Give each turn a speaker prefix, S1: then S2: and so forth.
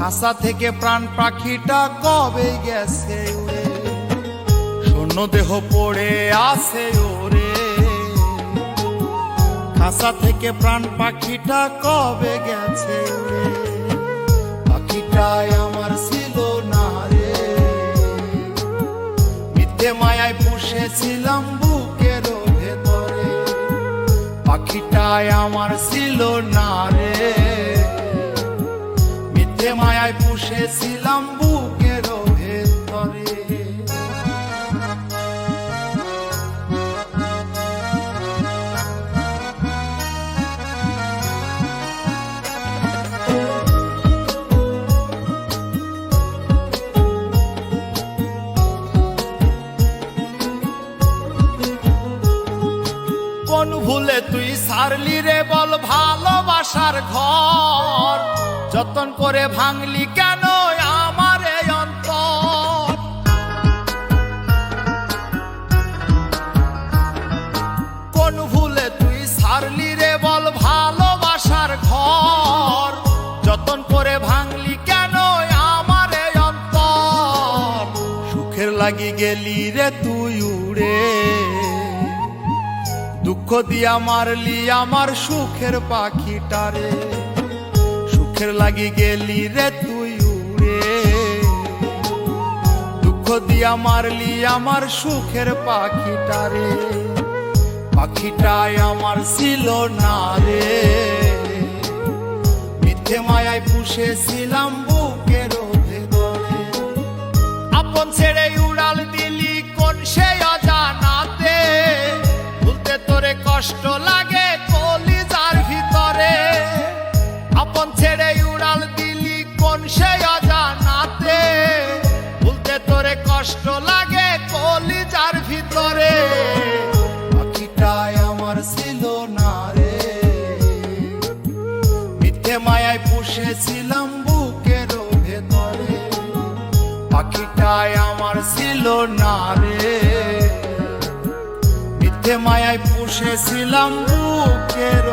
S1: খাসা থেকে প্রাণ পাখিটা কবে গেছে উড়ে শূন্য দেহ পড়ে আছে ওরে। খাসা থেকে প্রাণ পাখিটা কবে গেছে উড়ে পাখিটাই আমার ছিল না রে। মিথ্যে মায়ায় পুষেছিলাম বুকের ভেতরে। পাখিটায় আমার ছিল না রে। মিথ্যে মায়ায় পুষেছিলাম বুকের ভেতরে। কোন ভুলে তুই সারলি রে বল ভালোবাসার ঘর। যতন করে ভাঙলি কেন আমার অন্তর? কোন ভুলে তুই সারলি রে বল ভালোবাসার ঘর? যতন করে ভাঙলি কেন আমার অন্তর? সুখের লাগি গেলি রে তুই উড়ে। দুঃখ দিয়া মারলি আমার সুখের পাখিটারে সুখের লাগি গেলি রে তুই উড়ে। দুঃখ দিয়া মারলি আমার সুখের পাখিটারে পাখিটাই আমার ছিল না রে। মিথ্যে মায়ায় পুষেছিলাম বুকের আপন ছেড়ে কষ্ট লাগে কলিজার ভিতরে। পাখিটাই আমার ছিল না রে। মিথ্যে মায়ায় পুষেছিলাম বুকের ভেতরে। পাখিটায় আমার ছিল না রে। মিথ্যে মায়ায় পুষেছিলাম বুকের